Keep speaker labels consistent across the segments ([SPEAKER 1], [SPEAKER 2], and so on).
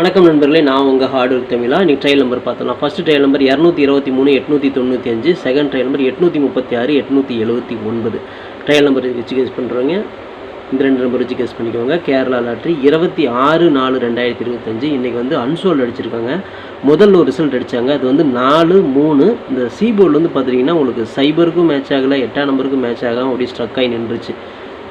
[SPEAKER 1] வணக்கம் நண்பர்களே நான் உங்கள் ஹார்ட் ஒர்க் தமிழா. இன்றைக்கி ட்ரையல் நம்பர் பார்த்தலாம் ஃபர்ஸ்ட் ட்ரையல் நம்பர் இரநூத்தி இருபத்தி மூணு எட்நூற்றி தொண்ணூற்றி அஞ்சு செகண்ட் ட்ரையல் நம்பர் எட்நூற்றி முப்பத்தி ஆறு எட்நூற்றி எழுபத்தி ஒன்பது. ட்ரையல் நம்பர் வச்சு கேஸ் பண்ணுறவங்க இந்த ரெண்டு நம்பர் வச்சு கேஸ் பண்ணிக்கோங்க. கேரளா லாட்ரி இருபத்தி ஆறு நாலு ரெண்டாயிரத்தி இருபத்தஞ்சு இன்றைக்கி வந்து அன்சோல்டு அடிச்சிருக்காங்க. முதல்ல ஒரு ரிசல்ட் அடித்தாங்க அது வந்து நாலு மூணு. இந்த சிபோர்டில் வந்து பார்த்துட்டிங்கன்னா உங்களுக்கு சைபருக்கும் மேட்ச் ஆகலை எட்டாம் நம்பருக்கும் மேட்ச் ஆகாமல் அப்படியே ஸ்ட்ரக் ஆகி நின்றுச்சு.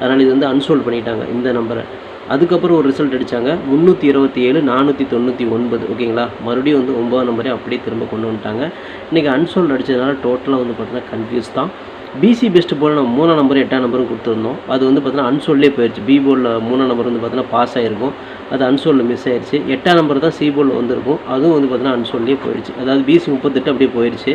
[SPEAKER 1] அதனால் இது வந்து அன்சோல்ட் பண்ணிட்டாங்க இந்த நம்பரை அதுக்கப்புறம் ஒரு ரிசல்ட் அடித்தாங்க முந்நூற்றி இருபத்தி ஏழு நானூற்றி தொண்ணூற்றி ஒன்பது. ஓகேங்களா? மறுபடியும் வந்து ஒம்பது நம்பரே அப்படியே திரும்ப கொண்டு வந்துட்டாங்க. இன்றைக்கி அன்சோல் அடித்ததுனால டோட்டலாக வந்து பார்த்தீங்கன்னா கன்ஃபியூஸ் தான். பிசி பெஸ்ட் போல் நம்ம மூணாம் நம்பர் எட்டாம் நம்பரும் கொடுத்துருந்தோம். அது வந்து பார்த்தீங்கன்னா அன்சோல்லே போயிடுச்சு பி போர்டில் மூணாம் நம்பர் வந்து பார்த்தீங்கன்னா பாஸ் ஆகிருக்கும் அது அன்சோலில் மிஸ் ஆயிடுச்சு எட்டாம் நம்பர் தான் சி போர்டில் வந்திருக்கும். அதுவும் வந்து பார்த்தீங்கன்னா அன்சோல்லே போயிடுச்சு அதாவது பிசி முப்பத்தெட்டு அப்படியே போயிடுச்சு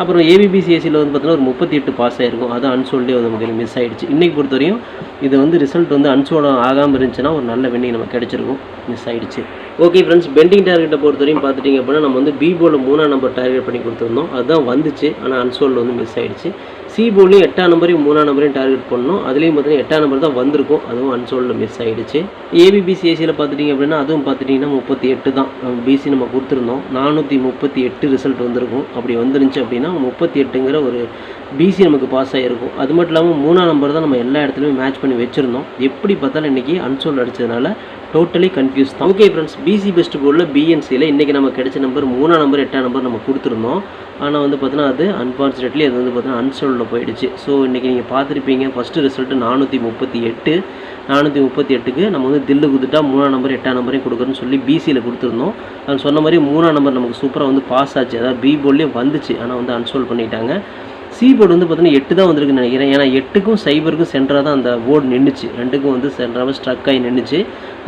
[SPEAKER 1] அப்புறம் ஏபிபிசிஎஸ்சியில் வந்து பார்த்தீங்கன்னா ஒரு முப்பத்தி எட்டு பாஸ் ஆகிருக்கும் அது அன்சோல்டே வந்து நமக்கு மிஸ் ஆயிடுச்சு. இன்றைக்கி பொறுத்தவரையும் இது வந்து ரிசல்ட் வந்து அன்சோல்ட் ஆகாமல் இருந்துச்சுன்னா ஒரு நல்ல வெண்ணி நமக்கு கிடச்சிருக்கும். மிஸ் ஆகிடுச்சு ஓகே ஃப்ரெண்ட்ஸ் பெண்டிங் டார்கெட்டை பொறுத்தவரையும் பார்த்துட்டிங்க அப்படின்னா நம்ம வந்து பி போலில் மூணாம் நம்பர் டார்கெட் பண்ணி கொடுத்துருந்தோம். அதுதான் வந்துச்சு. ஆனால் அன்சோலில் வந்து மிஸ் ஆகிடுச்சு சி போலையும் எட்டாம் நம்பரையும் மூணாம் நம்பரையும் டார்கெட் பண்ணோம். அதுலேயும் பார்த்தீங்கன்னா எட்டாம் நம்பர் தான் வந்திருக்கும். அதுவும் அன்சோலில் மிஸ் ஆகிடுச்சு ஏபிபிசிஎஸ்சியில் பார்த்துட்டிங்க அப்படின்னா அதுவும் பார்த்துட்டிங்கன்னா முப்பத்தி எட்டு தான். பிசி நம்ம கொடுத்துருந்தோம். நானூற்றி முப்பத்தி எட்டு ரிசல்ட் வந்திருக்கும். அப்படி வந்துருந்துச்சு அப்படின்னா முப்பத்தி எட்டுங்கிற ஒரு பிசி நமக்கு பாஸ் ஆகிருக்கும் அது மட்டும் இல்லாமல் மூணாம் நம்பர் தான் நம்ம எல்லா இடத்துலையுமே மேட்ச் பண்ணி வச்சுருந்தோம். எப்படி பார்த்தாலும் இன்றைக்கி அன்சோல் அடித்ததுனால டோட்டலி கன்ஃபியூஸ் தான். ஓகே ஃப்ரெண்ட்ஸ் பிசி பெஸ்ட் போர்டில் பிஎன்சியில் இன்றைக்கி நம்ம கிடைச்ச நம்பர் மூணாம் நம்பர் எட்டாம் நம்பர் நம்ம கொடுத்துருந்தோம். ஆனால் வந்து பார்த்தீங்கன்னா அது அன்ஃபார்ச்சுனேட்லி அது வந்து பார்த்தீங்கன்னா அன்சோல்டில் போயிடுச்சு. ஸோ இன்றைக்கி நீங்கள் பார்த்துருப்பீங்க ஃபஸ்ட்டு ரிசல்ட்டு நானூற்றி முப்பத்தி எட்டு. நானூற்றி முப்பத்தி எட்டுக்கு நம்ம வந்து தில்லு கொடுத்துட்டா மூணாம் நம்பர் எட்டாம் நம்பரையும் கொடுக்குறோன்னு சொல்லி பிசியில் கொடுத்துருந்தோம். அது சொன்ன மாதிரி மூணாம் நம்பர் நமக்கு சூப்பராக வந்து பாஸ் ஆச்சு. அதாவது பி போர்ட்லேயே வந்துச்சு. ஆனால் வந்து அன்சோல்ட் பண்ணிட்டாங்க. சி போர்டு வந்து பார்த்தீங்கன்னா எட்டு தான் வந்திருக்குன்னு நினைக்கிறேன். ஏன்னா எட்டுக்கும் சைபருக்கும் சென்டராக தான் அந்த போர்டு நின்றுச்சு ரெண்டுக்கும் வந்து சென்டராக ஸ்ட்ரக் ஆகி நின்றுச்சு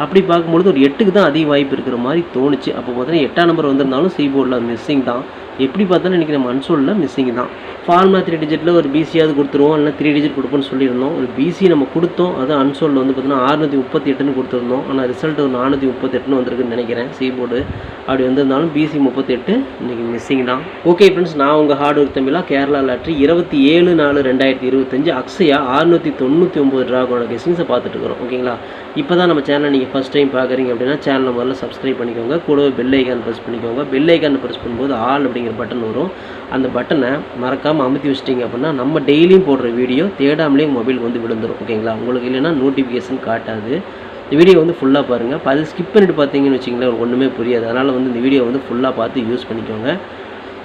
[SPEAKER 1] அப்படி பார்க்கும்பொழுது ஒரு எட்டுக்கு தான் அதிக வாய்ப்பு இருக்கிற மாதிரி தோணுச்சு. அப்போ பார்த்தீங்கன்னா எட்டாம் நம்பர் வந்திருந்தாலும் சி போர்டில் மிஸ்ஸிங் தான். எப்படி பார்த்தாலும் இன்றைக்கி நம்ம அன்சோலில் மிஸ்ஸிங் தான். ஃபார்முலா த்ரீ டிஜிட்டில் ஒரு பிசியாவது கொடுத்துருவோம். இல்லை த்ரீ டிஜிட் கொடுப்போம்னு சொல்லியிருந்தோம். ஒரு பிசி நம்ம கொடுத்தோம். அது அன்சோலில் வந்து பார்த்தீங்கன்னா அறுநூற்றி முப்பத்தி எட்டுன்னு கொடுத்துருந்தோம். ஆனால் ரிசல்ட் ஒரு நானூற்றி முப்பத்தெட்டுன்னு வந்திருக்குன்னு நினைக்கிறேன். சி போர்டு அப்படி வந்திருந்தாலும் பிசி முப்பத்தெட்டு இன்றைக்கி மிஸ்ஸிங் தான். ஓகே ஃப்ரெண்ட்ஸ் நான் உங்கள் ஹார்ட் ஒர்க் தமிழா கேரளா லாட்ரி இருபத்தி ஏழு நாலு ரெண்டாயிரத்தி இருபத்தஞ்சு அக்ஸையா அறுநூற்றி தொண்ணூற்றி ஒம்பது ட்ராகோட கெஸிங்ஸை பார்த்துட்டுருக்கோம் ஓகேங்களா இப்போ தான் நம்ம சேனலை நீங்கள் ஃபஸ்ட் டைம் பார்க்குறீங்க அப்படின்னா சேனலை முதல்ல சப்ஸ்கிரைப் பண்ணிக்கோங்க. கூடவே பெல் ஐக்கான் ப்ரெஸ் பண்ணிக்கோங்க. பெல் ஐக்கான் ப்ரெஸ் பண்ணும்போது ஆல் அப்படிங்கிற பட்டன் வரும். அந்த பட்டனை மறக்காமல் அமுத்தி வச்சிட்டிங்க அப்படின்னா நம்ம டெய்லியும் போடுற வீடியோ தேடாமலே மொபைலுக்கு வந்து விழுந்துடும் ஓகேங்களா உங்களுக்கு இல்லைன்னா நோட்டிஃபிகேஷன் காட்டாது. இந்த வீடியோ வந்து ஃபுல்லாக பாருங்கள் இப்போ அது ஸ்கிப் பண்ணிட்டு பார்த்தீங்கன்னு வச்சிங்களேன் ஒன்றுமே புரியாது. அதனால் வந்து இந்த வீடியோ வந்து ஃபுல்லாக பார்த்து யூஸ் பண்ணிக்கோங்க.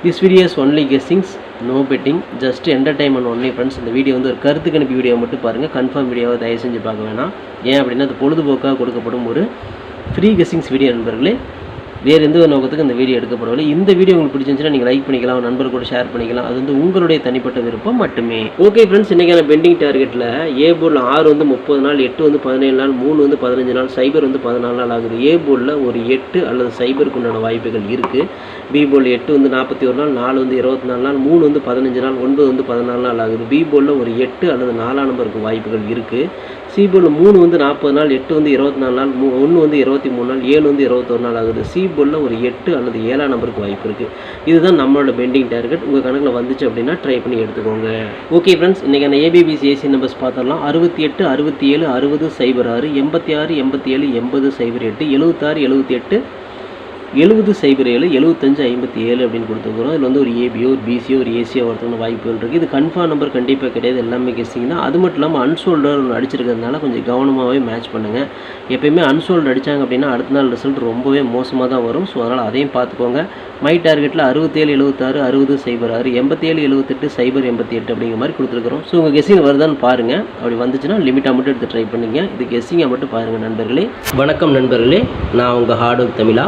[SPEAKER 1] This videos only guessings no betting just entertainment only friends இந்த வீடியோ வந்து ஒரு கருத்து கணிப்பு வீடியோ மட்டும் பாருங்கள் கன்ஃபார்ம் வீடியோவை தயவு செஞ்சு பார்க்க வேணாம். ஏன் அப்படின்னா அது பொழுதுபோக்காக கொடுக்கப்படும் ஒரு ஃப்ரீ கெஸ்ஸிங்ஸ் வீடியோ நண்பர்களே. வேறு எந்த ஒரு நோக்கத்துக்கு இந்த வீடியோ எடுக்கப்படவில்லை. இந்த வீடியோ உங்களுக்கு பிடிச்சிருந்துச்சுன்னா நீங்கள் லைக் பண்ணிக்கலாம் நண்பர் கூட ஷேர் பண்ணிக்கலாம். அது வந்து உங்களுடைய தனிப்பட்ட விருப்பம் மட்டுமே. ஓகே ஃப்ரெண்ட்ஸ் இன்றைக்கான பெண்டிங் டார்கெட்டில் ஏ போர்டில் ஆறு வந்து முப்பது நாள் எட்டு வந்து பதினேழு நாள் மூணு வந்து பதினஞ்சு நாள் சைபர் வந்து பதினாலு நாள் ஆகுது. ஏ போர்டில் ஒரு எட்டு அல்லது சைபருக்கு உண்டான வாய்ப்புகள் இருக்குது பி போர்டில் எட்டு வந்து நாற்பத்தி ஒரு நாள் நாலு வந்து இருபத்தி நாலு நாள் மூணு வந்து பதினஞ்சு நாள் ஒன்பது வந்து பதினாலு நாள் ஆகுது. பி போர்டில் ஒரு எட்டு அல்லது நாலாம் நம்பருக்கு வாய்ப்புகள் இருக்குது சிபோலில் மூணு வந்து நாற்பது நாள் எட்டு வந்து இருபத்தி நாலு நாள் மூ ஒன்று வந்து இருபத்தி மூணு நாள் ஏழு வந்து இருபத்தொரு நாள் ஆகுது. சிபோலில் ஒரு எட்டு அல்லது ஏழாம் நம்பருக்கு வாய்ப்பு இருக்குது இதுதான் நம்மளோட பெண்டிங் டார்கெட் உங்கள் கணக்கில் வந்துச்சு அப்படின்னா ட்ரை பண்ணி எடுத்துக்கோங்க. ஓகே ஃப்ரெண்ட்ஸ் இன்றைக்கான ஏபிபிசி ஏசி நம்பர்ஸ் பார்த்தரலாம் அறுபத்தி எட்டு அறுபத்தி ஏழு அறுபது சைபர் ஆறு எண்பத்தி ஆறு எண்பத்தி ஏழு எண்பது சைபர் எட்டு எழுபத்தாறு எழுபத்தி எட்டு எழுபது சைபர் ஏழு எழுபத்தஞ்சு ஐம்பத்தி ஏழு அப்படின்னு கொடுத்துருக்குறோம். இதில் வந்து ஒரு ஏபியோ ஒரு பிசியோ ஒரு ஏசியோ ஒருத்தவங்க வாய்ப்புகள் இருக்குது இது கன்ஃபார்ம் நம்பர் கண்டிப்பாக கிடையாது. எல்லாமே கெஸ்டிங் தான். அது மட்டும் இல்லாமல் அன்சோல்டர் ஒன்று அடிச்சிருக்கிறதுனால கொஞ்சம் கவனமாகவே மேட்ச் பண்ணுங்கள் எப்பயுமே அன்சோல்டு அடித்தாங்க அப்படின்னா அடுத்த நாள் ரிசல்ட் ரொம்பவே மோசமாக தான் வரும். ஸோ அதனால் அதையும் பார்த்துக்கோங்க. மை டார்கெட்டில் அறுபத்தேழு எழுபத்தாறு அறுபது சைபர் ஆறு எண்பத்தேழு எழுபத்தெட்டு சைபர் எண்பத்தி எட்டு அப்படிங்கிற மாதிரி கொடுத்துருக்குறோம். ஸோ உங்கள் கெஸ்ஸிங் வருதான்னு பாருங்கள் அப்படி வந்துச்சுன்னா லிமிட்டாக மட்டும் எடுத்து ட்ரை பண்ணுங்க. இது கெஸ்ஸிங்கை மட்டும் பாருங்கள் நண்பர்களே. வணக்கம் நண்பர்களே. நான் உங்கள் ஹார்ட் ஒர்க் தமிழா.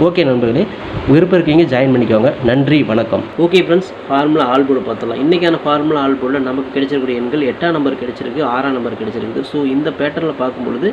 [SPEAKER 1] ஓகே நண்பர்களே விருப்பம் இருக்கீங்க ஜாயின் பண்ணிக்கோங்க. நன்றி வணக்கம். Okay friends formula all board பார்த்துலாம் இன்றைக்கான ஃபார்முலா ஆல் போர்டில் நமக்கு கிடைச்சிருக்கூடிய எண்கள் எட்டாம் நம்பர் கிடைச்சிருக்கு ஆறாம் நம்பர் கிடைச்சிருக்குது ஸோ இந்த பேட்டர்னில் பார்க்கும்பொழுது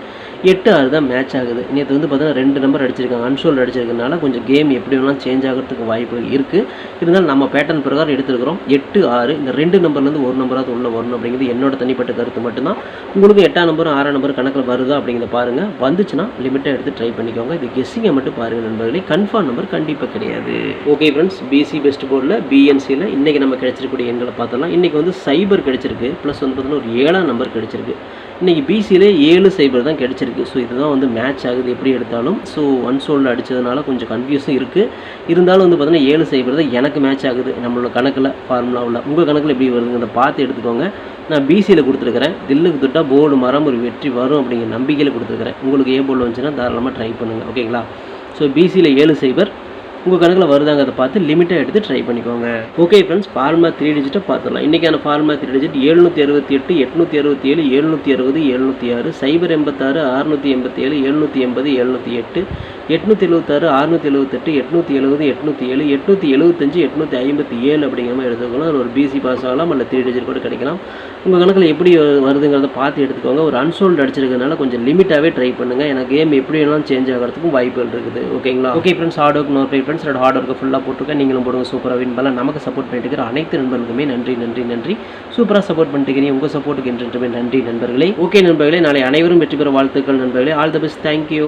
[SPEAKER 1] எட்டு ஆறு தான் மேட்ச் ஆகுது. நேற்று வந்து பார்த்தீங்கன்னா ரெண்டு நம்பர் அடிச்சிருக்காங்க அன்சோல்டு அடிச்சிருக்கனால கொஞ்சம் கேம் எப்படி வேணாலும் சேஞ்ச் ஆகிறதுக்கு வாய்ப்புகள் இருக்குது இருந்தாலும் நம்ம பேட்டர்ன் பிரகாரம் எடுத்துருக்கிறோம். எட்டு ஆறு இந்த ரெண்டு நம்பர்லேருந்து ஒரு நம்பராக உள்ள வரணும் அப்படிங்கிறது என்னோட தனிப்பட்ட கருத்து மட்டும்தான். உங்களுக்கு எட்டாம் நம்பரும் ஆறாம் நம்பர் கணக்கில் வருதா அப்படிங்கிறத பாருங்கள் வந்துச்சுன்னா லிமிட்டாக எடுத்து ட்ரை பண்ணிக்கோங்க. இது கெஸ்ஸிங்கை மட்டும் பாருங்கள் நண்பர் நண்பர்களே கன்ஃபார்ம் நம்பர் கண்டிப்பாக கிடையாது. ஓகே ஃப்ரெண்ட்ஸ் பிசி பெஸ்ட் போர்டில் பிஎன்சியில் இன்றைக்கி நம்ம கிடைச்சிருக்கக்கூடிய எண்களை பார்த்தலாம் இன்றைக்கி வந்து சைபர் கிடைச்சிருக்கு. ப்ளஸ் வந்து பார்த்தீங்கன்னா ஒரு ஏழாம் நம்பர் கிடைச்சிருக்கு. இன்றைக்கி பிசியில் ஏழு சைபர் தான் கிடைச்சிருக்கு. ஸோ இதுதான் வந்து மேட்ச் ஆகுது எப்படி எடுத்தாலும். ஸோ ஒன் சோல்டு அடித்ததுனால கொஞ்சம் கன்ஃபியூஸும் இருக்குது இருந்தாலும் வந்து பார்த்தீங்கன்னா ஏழு சைபர் தான் எனக்கு மேட்ச் ஆகுது. நம்மளோட கணக்கில் ஃபார்முலாவில் உங்கள் கணக்கில் எப்படி வருதுங்கிறத பார்த்து எடுத்துக்கோங்க. நான் பிசியில் கொடுத்துருக்கிறேன். தில்லுக்கு தொட்டால் போர்டு மரம் ஒரு வெற்றி வரும் அப்படிங்கிற நம்பிக்கையில் கொடுத்துருக்குறேன். உங்களுக்கு ஏ போர்டு வந்துச்சுன்னா தாராளமாக ட்ரை பண்ணுங்கள் ஓகேங்களா ஸோ பிசியில் ஏழு சைபர். உங்கள் கணக்கில் வருதாங்கிறத பார்த்து லிமிட்டாக எடுத்து ட்ரை பண்ணிக்கோங்க. ஓகே ஃப்ரெண்ட்ஸ் ஃபார்மா த்ரீ டிஜிட்டை பார்த்துடலாம். இன்றைக்கான ஃபார்மா த்ரீ டிஜிட் எழுநூற்றி அறுபத்தி எட்டு எட்நூற்றி அறுபத்தி ஏழு எழுநூற்றி அறுபது எழுநூற்றி ஆறு சைபர் எண்பத்தாறு அறுநூற்றி எண்பத்தி ஏழு எழுநூற்றி எண்பது எழுநூற்றி எட்டு எட்நூற்றி எழுபத்தாறு அறுநூற்றி எழுபத்தெட்டு எட்நூற்றி எழுபது எட்நூற்றி ஏழு எட்நூற்றி எழுபத்தஞ்சு எட்நூற்றி ஐம்பத்தி ஏழு அப்படிங்கிற மாதிரி எடுத்துக்கலாம் ஒரு பிசி பாஸ் ஆகலாம் அல்ல த்ரீ டிஜிட் கூட கிடைக்கலாம். உங்கள் கணக்கில் எப்படி வருதுங்கிறத பார்த்து எடுத்துக்கோங்க. ஒரு அன்சோல்டு அடிச்சிருக்கிறதுனால கொஞ்சம் லிமிட்டாகவே ட்ரை பண்ணுங்கள் எனக்கு கேம் எப்படி வேணாலும் சேஞ்ச் ஆகிறதுக்கும் வாய்ப்புகள் இருக்குது. ஓகேங்களா okay friends hard work no fry friends என்னோட ஹார்ட் ஒர்க்கு ஃபுல்லாக போட்டுருக்கேன். நீங்களும் போடுங்க சூப்பராக வின் பண்ணலாம் நமக்கு சப்போர்ட் பண்ணிட்டு இருக்கிற அனைத்து நண்பர்களுக்குமே நன்றி நன்றி நன்றி. சூப்பராக சப்போர்ட் பண்ணிட்டு இருக்கிறீங்க உங்கள் சப்போர்ட்டுக்கு என்றென்றுமே நன்றி நண்பர்களே. ஓகே நண்பர்களே நாளை அனைவரும் வெற்றி பெற வாழ்த்துக்கள் நண்பர்களே. All the best thank you